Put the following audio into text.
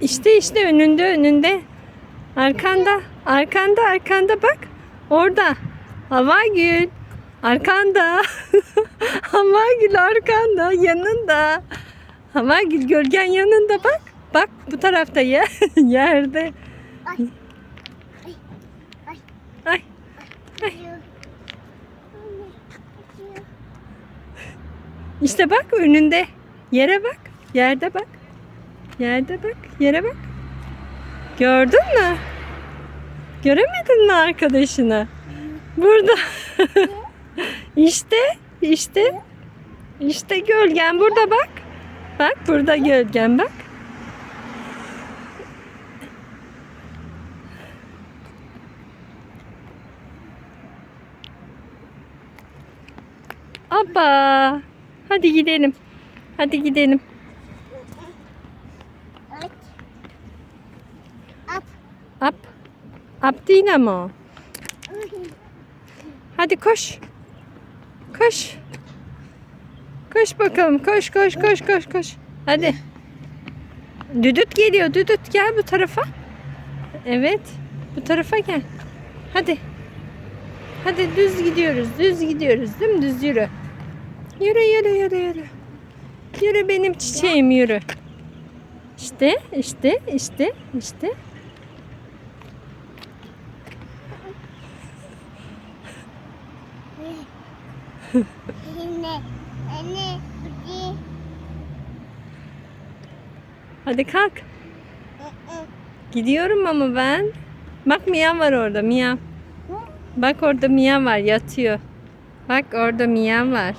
İşte işte önünde önünde. Arkanda. Arkanda arkanda bak. Orada. Havagül. Arkanda. Havagül arkanda. Yanında. Havagül gölgen yanında bak. Bak bu tarafta yer, yerde. Ay. Ay. Ay. İşte bak önünde. Yere bak. Yerde bak. Yerde bak. Yere bak. Gördün mü? Göremedin mi arkadaşını? Burada. işte, işte. İşte gölgen burada bak. Bak burada gölgen bak. Abba. Hadi gidelim. Hadi gidelim. Ama o. Hadi koş. Koş. Koş bakalım. Koş koş koş koş koş. Hadi. Düdüt geliyor. Düdüt gel bu tarafa. Evet. Bu tarafa gel. Hadi. Hadi düz gidiyoruz. Düz gidiyoruz. Dümdüz yürü. Yürü yürü yürü yürü. Yürü benim çiçeğim yürü. İşte işte işte işte. Hadi kalk. Gidiyorum ama ben. Bak Mia var orada Mia. Bak orada Mia var yatıyor. Bak orada Mia var.